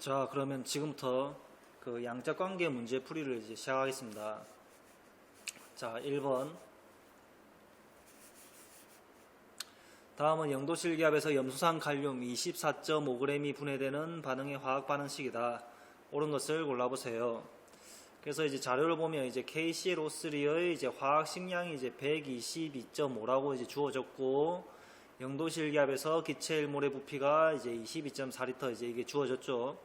자, 그러면 지금부터 그 양자 관계 문제 풀이를 이제 시작하겠습니다. 자, 1번. 다음은 영도실 기압에서 염소산 칼륨 24.5g이 분해되는 반응의 화학 반응식이다. 옳은 것을 골라보세요. 그래서 이제 자료를 보면 이제 KClO3의 이제 화학 식량이 이제 122.5라고 이제 주어졌고 영도실 기압에서 기체 1몰의 부피가 이제 22.4리터 이제 이게 주어졌죠.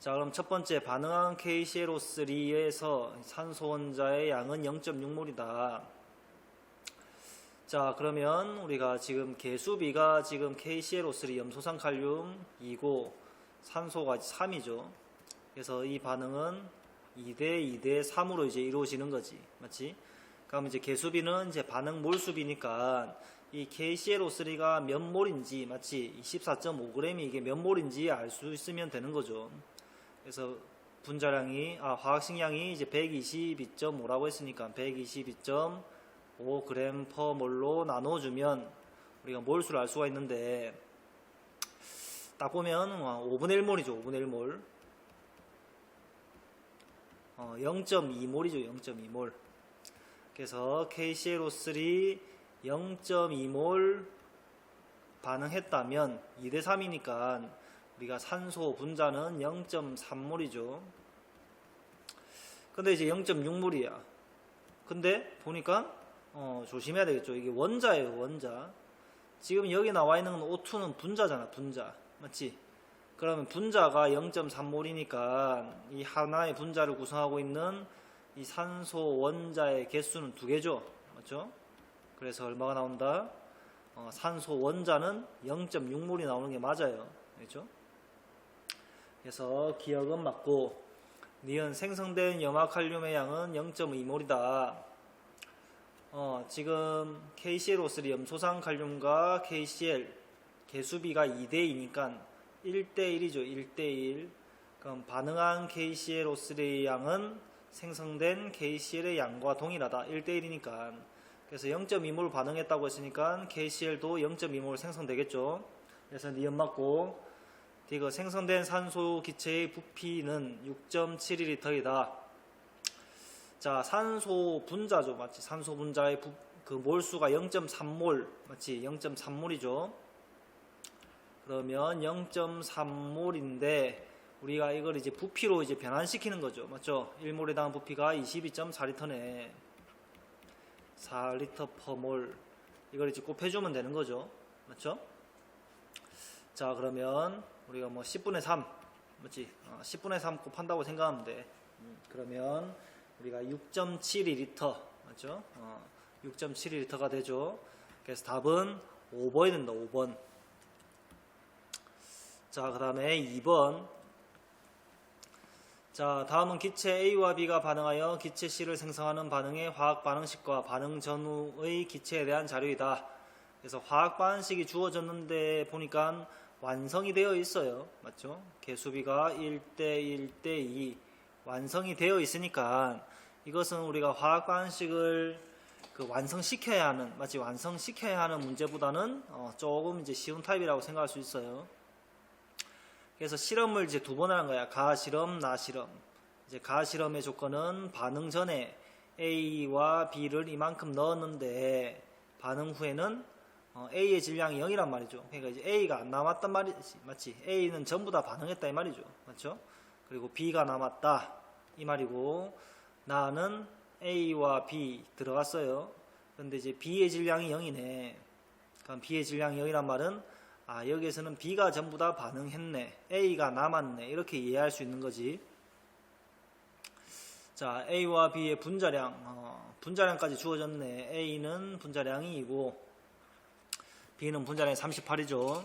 자, 그럼 첫 번째 반응한 KClO3에서 산소 원자의 양은 0.6몰이다. 자, 그러면 우리가 지금 개수비가 지금 KClO3 염소산 칼륨 2고 산소가 3이죠. 그래서 이 반응은 2대 2대 3으로 이제 이루어지는 거지. 맞지? 그럼 이제 개수비는 이제 반응 몰수비니까 이 KClO3가 몇 몰인지 맞지? 24.5g이 이게 몇 몰인지 알 수 있으면 되는 거죠. 그래서 분자량이 아 화학식량이 이제 122.5라고 했으니까 122.5g per 몰로 나눠주면 우리가 몰수를 알 수가 있는데 딱 보면 5분의 1몰이죠. 5분의 1몰. 어, 0.2몰이죠. 0.2몰. 그래서 KClO3 0.2몰 반응했다면 2대 3이니까 우리가 산소 분자는 0.3몰이죠. 근데 이제 0.6몰이야. 근데 보니까 어, 조심해야 되겠죠. 이게 원자예요, 원자. 지금 여기 나와 있는 O2는 분자잖아, 분자. 맞지? 그러면 분자가 0.3몰이니까 이 하나의 분자를 구성하고 있는 이 산소 원자의 개수는 두 개죠. 맞죠? 그래서 얼마가 나온다? 어, 산소 원자는 0.6몰이 나오는 게 맞아요. 그렇죠? 그래서 기억은 맞고 니은 생성된 염화칼륨의 양은 0.2몰이다. 어, 지금 KClO3 염소산 칼륨과 KCl 개수비가 2대2니까 1대1이죠. 1대1. 그럼 반응한 KClO3의 양은 생성된 KCl의 양과 동일하다. 1대1이니까. 그래서 0.2몰 반응했다고 했으니까 KCl도 0.2몰 생성되겠죠. 그래서 니은 맞고 이거 생성된 산소 기체의 부피는 6.71리터이다. 자, 산소 분자죠. 맞지? 산소 분자의 부, 그 몰수가 0.3몰. 맞지? 0.3몰이죠. 그러면 0.3몰인데 우리가 이걸 이제 부피로 이제 변환시키는 거죠. 맞죠? 1몰에 대한 부피가 22.4리터네. 4리터 퍼몰. 이걸 이제 곱해주면 되는 거죠. 맞죠? 자, 그러면 우리가 뭐 10분의 3. 맞지? 어, 10분의 3 곱한다고 생각하면 돼. 음, 그러면 우리가 6.72리터. 맞죠? 어, 6.72리터가 되죠. 그래서 답은 5번이 된다. 5번. 자, 그 다음에 2번. 자, 다음은 기체 A와 B가 반응하여 기체 C를 생성하는 반응의 화학 반응식과 반응 전후의 기체에 대한 자료이다. 그래서 화학 반응식이 주어졌는데 보니까 완성이 되어 있어요. 맞죠? 개수비가 1대 1대 2 완성이 되어 있으니까 이것은 우리가 화학 반응식을 그 완성시켜야 하는 마치 완성시켜야 하는 문제보다는 어, 조금 이제 쉬운 타입이라고 생각할 수 있어요. 그래서 실험을 이제 두 번 하는 거야. 가 실험, 나 실험. 이제 가 실험의 조건은 반응 전에 A와 B를 이만큼 넣었는데 반응 후에는 어, A의 질량이 0이란 말이죠. 그러니까 이제 A가 안 남았단 말이지. 맞지? A는 전부 다 반응했다 이 말이죠. 맞죠? 그리고 B가 남았다. 이 말이고 나는 A와 B 들어갔어요. 근데 이제 B의 질량이 0이네. 그럼 B의 질량이 0이란 말은 아, 여기에서는 B가 전부 다 반응했네. A가 남았네. 이렇게 이해할 수 있는 거지. 자, A와 B의 분자량, 어, 분자량까지 주어졌네. A는 분자량이 2고, B는 분자량이 38이죠.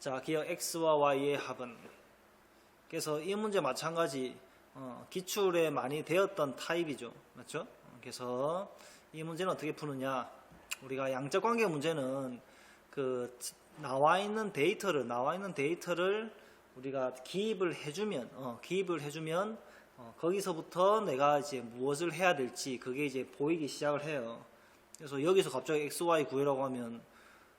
자, 기억 X와 Y의 합은. 그래서 이 문제 마찬가지, 어, 기출에 많이 되었던 타입이죠. 맞죠? 그래서 이 문제는 어떻게 푸느냐. 우리가 양적 관계 문제는 그 나와 있는 데이터를 나와 있는 데이터를 우리가 기입을 해주면 어, 기입을 해주면 어, 거기서부터 내가 이제 무엇을 해야 될지 그게 이제 보이기 시작을 해요. 그래서 여기서 갑자기 x, y 구해라고 하면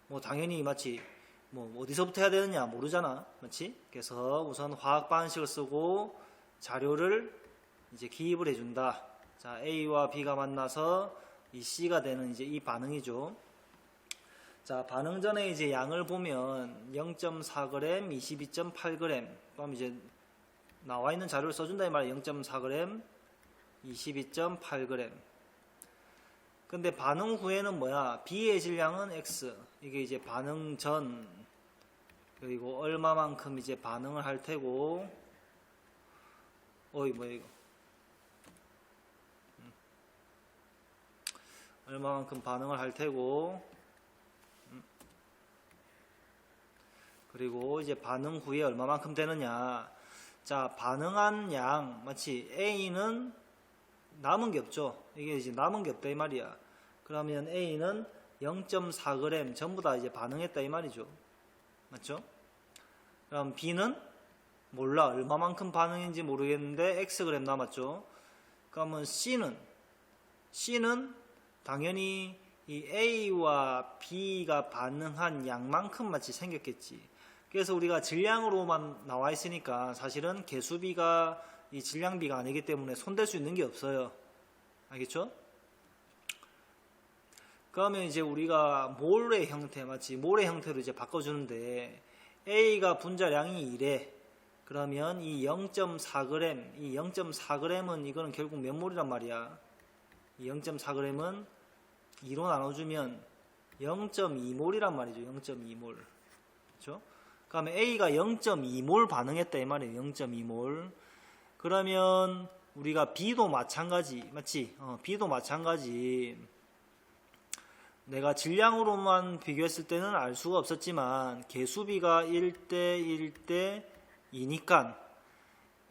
뭐 당연히 마치 뭐 어디서부터 해야 되느냐 모르잖아. 그렇지? 그래서 우선 화학 반식을 쓰고 자료를 이제 기입을 해준다. 자, A와 B가 만나서 이 C가 되는 이제 이 반응이죠. 자, 반응 전에 이제 양을 보면 0.4g, 22.8g. 그럼 이제 나와 있는 자료를 써준다 이 말이야. 0.4g, 22.8g. 근데 반응 후에는 뭐야? B의 질량은 X. 이게 이제 반응 전 그리고 얼마만큼 이제 반응을 할 테고 어이 뭐야 이거 음. 얼마만큼 반응을 할 테고 그리고 이제 반응 후에 얼마만큼 되느냐 자 반응한 양 마치 A는 남은 게 없죠 이게 이제 남은 게 없다 이 말이야 그러면 A는 0.4g 전부 다 이제 반응했다 이 말이죠 맞죠? 그럼 B는 몰라 얼마만큼 반응인지 모르겠는데 Xg 남았죠. 그러면 C는 C는 당연히 이 A와 B가 반응한 양만큼 마치 생겼겠지. 그래서 우리가 질량으로만 나와 있으니까 사실은 개수비가 이 질량비가 아니기 때문에 손댈 수 있는 게 없어요. 알겠죠? 그러면 이제 우리가 몰의 형태 마치 몰의 형태로 이제 바꿔주는데 A가 분자량이 이래 그러면 이 0.4g 이 0.4g은 이거는 결국 몇 몰이란 말이야 이 0.4g은 2로 나눠주면 0.2몰이란 말이죠 0.2몰 그렇죠? 그러면 A가 0.2몰 반응했다 이 말이에요 0.2몰 그러면 우리가 B도 마찬가지 맞지? 어, B도 마찬가지 내가 질량으로만 비교했을 때는 알 수가 없었지만 개수비가 1대 1대 2니까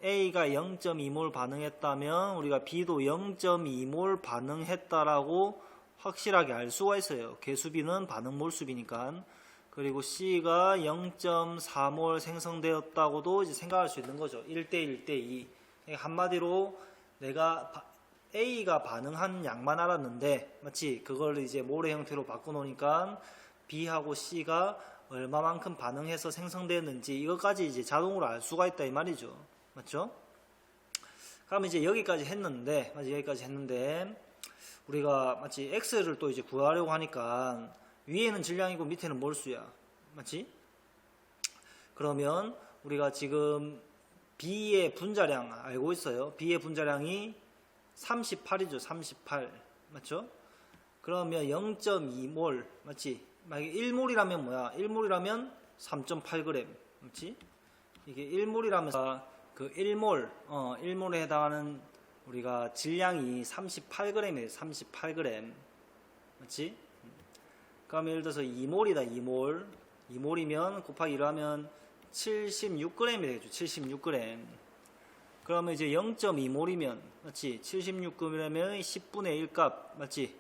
A가 0.2몰 반응했다면 우리가 B도 0.2몰 반응했다라고 확실하게 알 수가 있어요. 개수비는 반응 몰수비니까. 그리고 C가 0.4몰 생성되었다고도 이제 생각할 수 있는 거죠. 1대 1대 2. 한마디로 내가 A가 반응한 양만 알았는데 마치 그걸 이제 모래 형태로 바꿔놓으니까 B하고 C가 얼마만큼 반응해서 생성되었는지 이것까지 이제 자동으로 알 수가 있다 이 말이죠. 맞죠? 그럼 이제 여기까지 했는데 마치 여기까지 했는데 우리가 마치 X를 또 이제 구하려고 하니까 위에는 질량이고 밑에는 몰수야. 맞지? 그러면 우리가 지금 B의 분자량 알고 있어요. B의 분자량이 38이죠. 38. 맞죠? 그러면 0.2몰. 맞지? 만약에 1몰이라면 뭐야? 1몰이라면 3.8g. 맞지? 이게 1몰이라면 그 1몰, 어, 1몰에 해당하는 우리가 질량이 38g이에요. 38g. 맞지? 그럼 예를 들어서 2몰이다. 2몰. 2몰이면 곱하기 1로 하면 76g이 되겠죠. 76g. 그러면 이제 0.2몰이면 맞지? 76g이면 10분의 1값 맞지?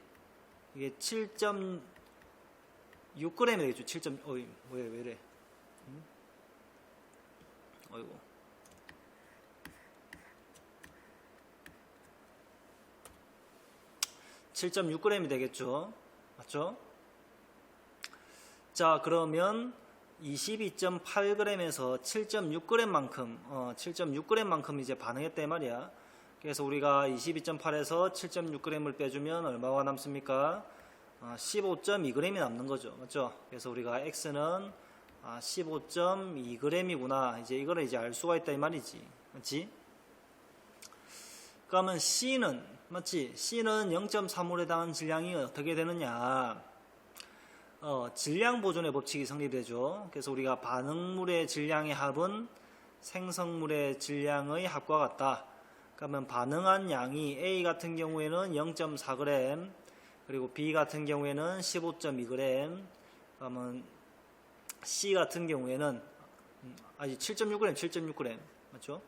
이게 7.6g이 되겠죠. 7. 어이 뭐야 왜 이래? 응? 어이고. (7.6g이) 되겠죠 맞죠 자 그러면 22.8g에서 7.6g만큼 어, 7.6g만큼 이제 반응했단 말이야. 그래서 우리가 22.8에서 7.6g을 빼주면 얼마가 남습니까? 어, 15.2g이 남는 거죠. 맞죠? 그래서 우리가 x는 아, 15.2g이구나. 이제 이거를 이제 알 수가 있다 이 말이지. 맞지? 그러면 C는 맞지? C는 0.3몰에 해당하는 질량이 어떻게 되느냐? 어, 질량 보존의 법칙이 성립되죠. 그래서 우리가 반응물의 질량의 합은 생성물의 질량의 합과 같다. 그러면 반응한 양이 A 같은 경우에는 0.4g, 그리고 B 같은 경우에는 15.2g, 그러면 C 같은 경우에는 음, 아직 7.6g, 7.6g 맞죠?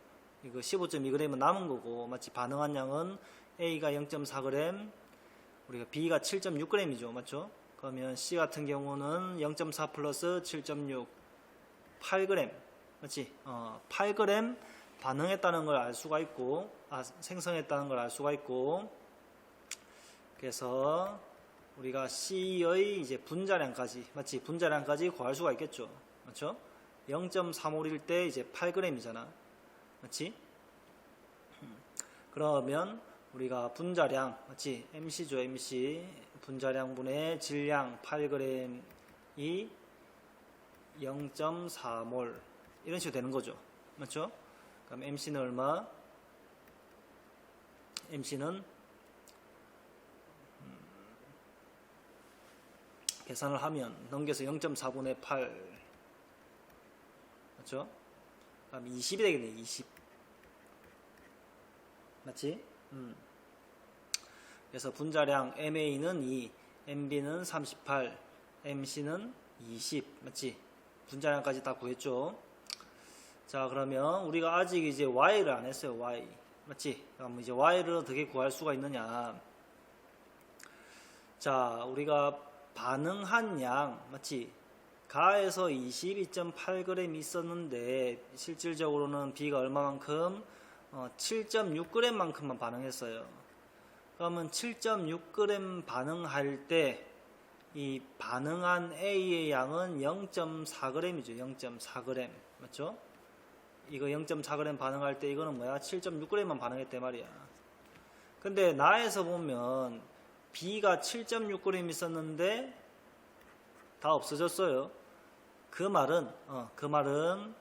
이거 15.2g은 남은 거고 마치 반응한 양은 A가 0.4g, 우리가 B가 7.6g이죠, 맞죠? 그러면 C 같은 경우는 0.4 플러스 7.6 8g 맞지? 어, 8g 반응했다는 걸 알 수가 있고 아, 생성했다는 걸 알 수가 있고 그래서 우리가 C의 이제 분자량까지 맞지? 분자량까지 구할 수가 있겠죠. 맞죠? 0.35일 때 이제 8g이잖아. 맞지? 음. 그러면 우리가 분자량, 맞지? MC죠, MC. 분자량분의 질량 8g이 0.4몰. 이런 식으로 되는 거죠. 맞죠? 그럼 MC는 얼마? MC는 계산을 하면 넘겨서 0.4분의 8 맞죠? 그럼 20이 되겠네 20 맞지? 음. 그래서 분자량 MA는 2 MB는 38 MC는 20 맞지? 분자량까지 다 구했죠 자 그러면 우리가 아직 이제 Y를 안 했어요 Y 맞지? 그럼 이제 Y를 어떻게 구할 수가 있느냐 자 우리가 반응한 양 맞지? 가에서 22.8g 있었는데 실질적으로는 B가 얼마만큼? 어, 7.6g만큼만 반응했어요. 그러면 7.6g 반응할 때 이 반응한 A의 양은 0.4g이죠. 0.4g 맞죠? 이거 0.4g 반응할 때 이거는 뭐야? 7.6g만 반응했단 말이야. 근데 나에서 보면 B가 7.6g 있었는데 다 없어졌어요. 그 말은 어, 그 말은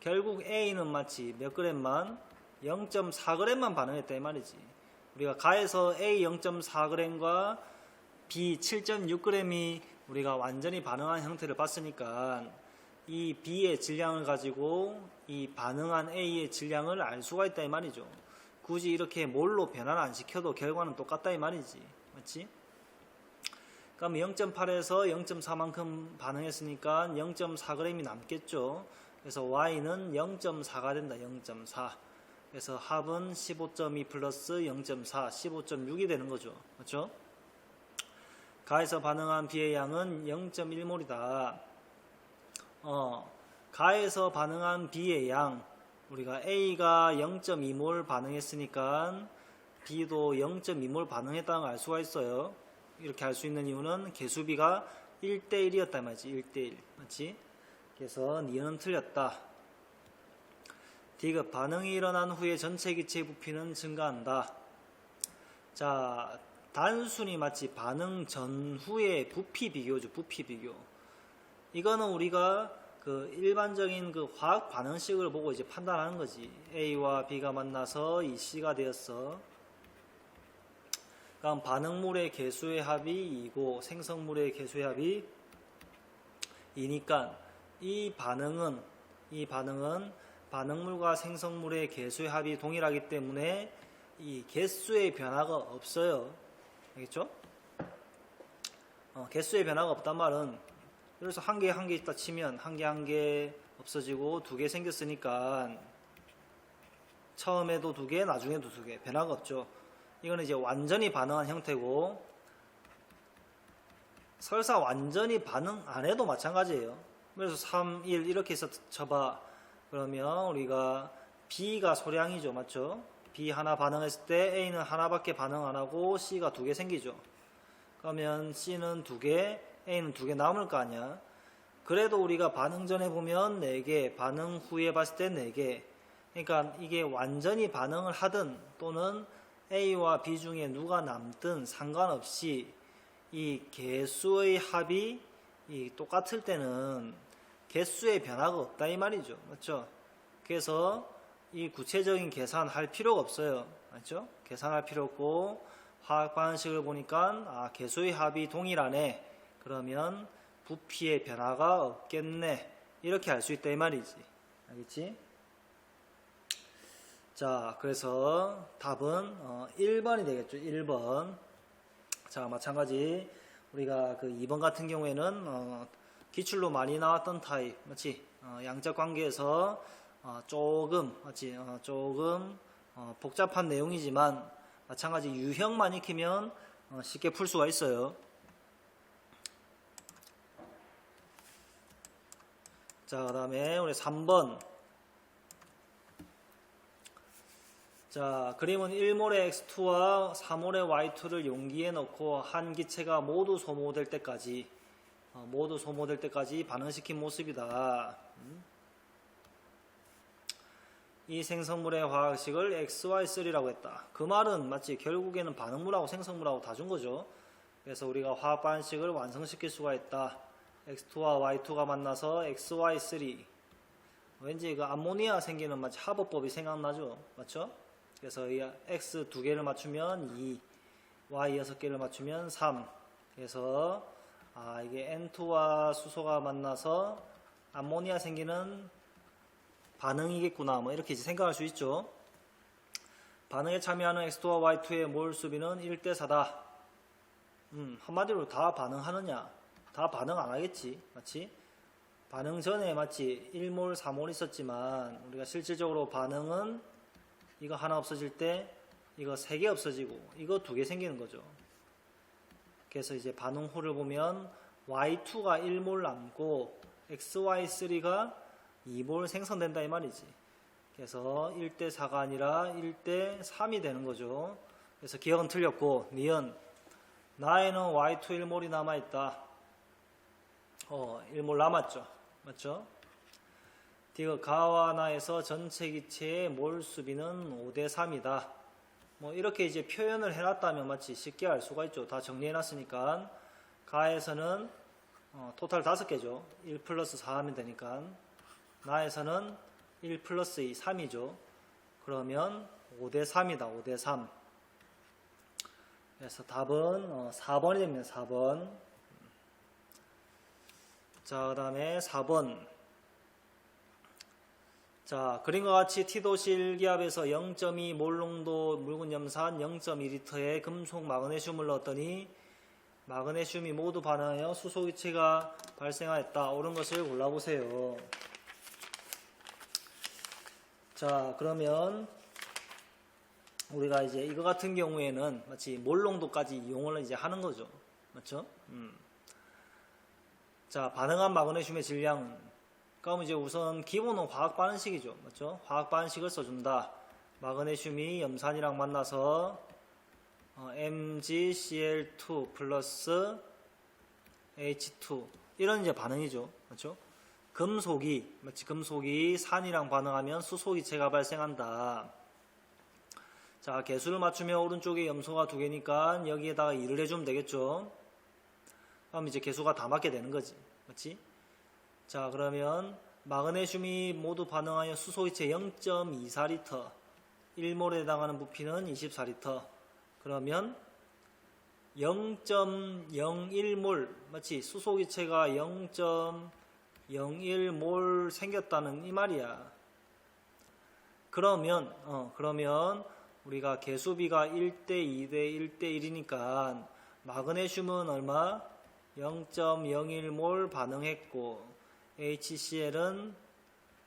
결국 A는 마치 몇 g만 0.4g만 반응했다 이 말이지. 우리가 가에서 A 0.4g과 B 7.6g이 우리가 완전히 반응한 형태를 봤으니까 이 B의 질량을 가지고 이 반응한 A의 질량을 알 수가 있다 이 말이죠. 굳이 이렇게 몰로 변화를 안 시켜도 결과는 똑같다 이 말이지. 맞지? 그럼 0.8에서 0.4만큼 반응했으니까 0.4g이 남겠죠. 그래서 y는 0.4가 된다. 0.4. 그래서 합은 15.2 플러스 0.4, 15.6이 되는 거죠. 그렇죠? 가에서 반응한 B의 양은 0.1몰이다. 어, 가에서 반응한 B의 양, 우리가 A가 0.2몰 반응했으니까 B도 0.2몰 반응했다는 걸 알 수가 있어요. 이렇게 알 수 있는 이유는 개수비가 1대1이었단 말이지. 1대1. 맞지? 그래서 니은 틀렸다. D급 반응이 일어난 후에 전체 기체 부피는 증가한다. 자, 단순히 마치 반응 전후의 부피 비교죠. 부피 비교. 이거는 우리가 그 일반적인 그 화학 반응식을 보고 이제 판단하는 거지. A와 B가 만나서 이 C가 되었어. 그럼 반응물의 개수의 합이 2고 생성물의 개수의 합이 2니까 이 반응은 이 반응은 반응물과 생성물의 개수의 합이 동일하기 때문에 이 개수의 변화가 없어요. 알겠죠? 어, 개수의 변화가 없단 말은 그래서 한 개 한 개 있다 치면 한 개 한 개 없어지고 두 개 생겼으니까 처음에도 두 개, 나중에도 두 개 변화가 없죠. 이거는 이제 완전히 반응한 형태고 설사 완전히 반응 안 해도 마찬가지예요. 그래서 3, 1 이렇게 해서 쳐봐. 그러면 우리가 B가 소량이죠. 맞죠? B 하나 반응했을 때 A는 하나밖에 반응 안 하고 C가 두 개 생기죠. 그러면 C는 두 개, A는 두 개 남을 거 아니야. 그래도 우리가 반응 전에 보면 4개, 반응 후에 봤을 때 4개. 그러니까 이게 완전히 반응을 하든 또는 A와 B 중에 누가 남든 상관없이 이 개수의 합이 이 똑같을 때는 개수의 변화가 없다 이 말이죠. 맞죠? 그래서 이 구체적인 계산할 필요가 없어요. 맞죠? 계산할 필요 없고 화학 반응식을 보니까 아, 개수의 합이 동일하네. 그러면 부피의 변화가 없겠네. 이렇게 알 수 있다 이 말이지. 알겠지? 자, 그래서 답은 어, 1번이 되겠죠. 1번. 자, 마찬가지 우리가 그 2번 같은 경우에는 어, 기출로 많이 나왔던 타입, 맞지? 어, 양적 관계에서 어, 조금, 맞지? 어, 조금 어, 복잡한 내용이지만 마찬가지 유형만 익히면 어, 쉽게 풀 수가 있어요. 자, 그 다음에 우리 3번. 자, 그림은 1몰의 X2와 3몰의 Y2를 용기에 넣고 한 기체가 모두 소모될 때까지 어, 모두 소모될 때까지 반응시킨 모습이다. 음. 이 생성물의 화학식을 XY3라고 했다. 그 말은 마치 결국에는 반응물하고 생성물하고 다 준 거죠. 그래서 우리가 화학 반식을 완성시킬 수가 있다. X2와 Y2가 만나서 XY3. 왠지 그 암모니아 생기는 마치 합어법이 생각나죠. 맞죠? 그래서 이 X 두 개를 맞추면 2, Y 여섯 개를 맞추면 3. 그래서 아 이게 N2와 수소가 만나서 암모니아 생기는 반응이겠구나. 뭐 이렇게 이제 생각할 수 있죠. 반응에 참여하는 X2와 Y2의 몰 수비는 1대 4다. 음, 한마디로 다 반응하느냐? 다 반응 안 하겠지. 맞지? 반응 전에 마치 1몰, 4몰 있었지만 우리가 실질적으로 반응은 이거 하나 없어질 때 이거 세 개 없어지고 이거 두 개 생기는 거죠. 그래서 이제 반응호를 보면 Y2가 1몰 남고 XY3가 2몰 생성된다 이 말이지. 그래서 1대 4가 아니라 1대 3이 되는 거죠. 그래서 기억은 틀렸고 니은 나에는 Y2 1몰이 남아 있다. 어, 1몰 남았죠. 맞죠? 디귿 가와 나에서 전체 기체의 몰 수비는 5대 3이다. 뭐 이렇게 이제 표현을 해놨다면 마치 쉽게 알 수가 있죠. 다 정리해놨으니까 가에서는 어, 토탈 5개죠. 1 플러스 4 하면 되니까 나에서는 1 플러스 2, 3이죠. 그러면 5대 3이다. 5대 3. 그래서 답은 어, 4번이 됩니다. 4번. 자, 그 다음에 4번. 자, 그림과 같이 T도실 기압에서 0.2 몰농도 묽은 염산 0.2리터의 금속 마그네슘을 넣었더니 마그네슘이 모두 반응하여 수소기체가 발생하였다. 옳은 것을 골라보세요. 자, 그러면 우리가 이제 이거 같은 경우에는 마치 몰농도까지 이용을 이제 하는 거죠. 맞죠? 음. 자, 반응한 마그네슘의 질량은 그럼 이제 우선 기본은 화학 반응식이죠. 맞죠? 화학 반응식을 써준다. 마그네슘이 염산이랑 만나서 어, MgCl2 플러스 H2 이런 이제 반응이죠. 맞죠? 금속이 마치 금속이 산이랑 반응하면 수소기체가 발생한다. 자, 개수를 맞추면 오른쪽에 염소가 두 개니까 여기에다가 2를 해주면 되겠죠. 그럼 이제 개수가 다 맞게 되는 거지. 맞지? 자, 그러면 마그네슘이 모두 반응하여 수소기체 0.24리터, 1몰에 해당하는 부피는 24리터. 그러면 0.01몰, 마치 수소기체가 0.01몰 생겼다는 이 말이야. 그러면, 어, 그러면 우리가 개수비가 1대 2대 1대 1이니까 마그네슘은 얼마? 0.01몰 반응했고 HCl은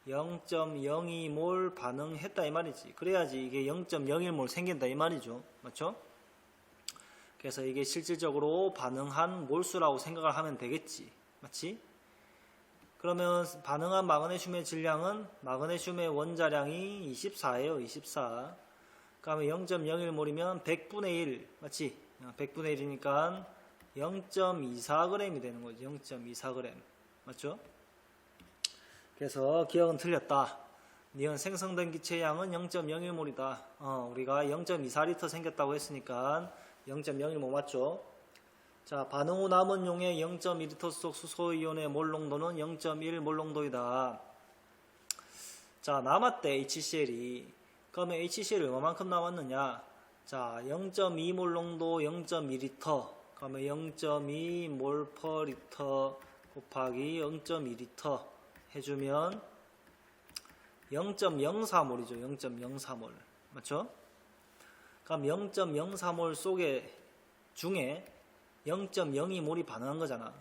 0.02몰 반응했다 이 말이지. 그래야지 이게 0.01몰 생긴다 이 말이죠. 맞죠? 그래서 이게 실질적으로 반응한 몰수라고 생각을 하면 되겠지. 맞지? 그러면 반응한 마그네슘의 질량은 마그네슘의 원자량이 24예요. 24. 그러면 0.01몰이면 100분의 1. 맞지? 100분의 1이니까 0.24g이 되는 거죠. 0.24g. 맞죠? 그래서 기억은 틀렸다. 니은 생성된 기체 양은 0.01몰이다. 어, 우리가 0.24리터 생겼다고 했으니까 0.01몰 맞죠? 자, 반응 후 남은 용의 0.2리터 속 수소이온의 몰 농도는 0.1몰 농도이다. 자, 남았대 HCl이. 그러면 HCl이 얼마만큼 남았느냐? 자, 0.2몰 농도 0.2리터. 그러면 0.2몰 퍼 리터 곱하기 0.2리터 해주면 0.04몰이죠. 0.04몰. 맞죠? 그럼 0.04몰 속에 중에 0.02몰이 반응한 거잖아.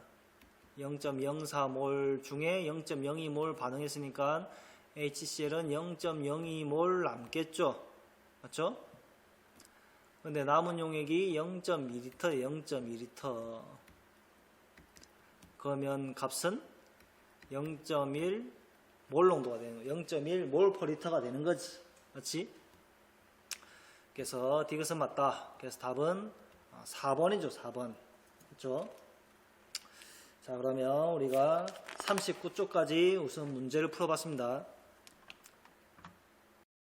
0.04몰 중에 0.02몰 반응했으니까 HCl은 0.02몰 남겠죠. 맞죠? 근데 남은 용액이 0.2리터, 0.2리터. 그러면 값은 0.1 몰 농도가 되는 거예요. 0.1 몰 퍼 리터가 되는 거지. 맞지? 그래서 디귿은 맞다. 그래서 답은 4번이죠. 4번. 그렇죠? 자, 그러면 우리가 39쪽까지 우선 문제를 풀어봤습니다.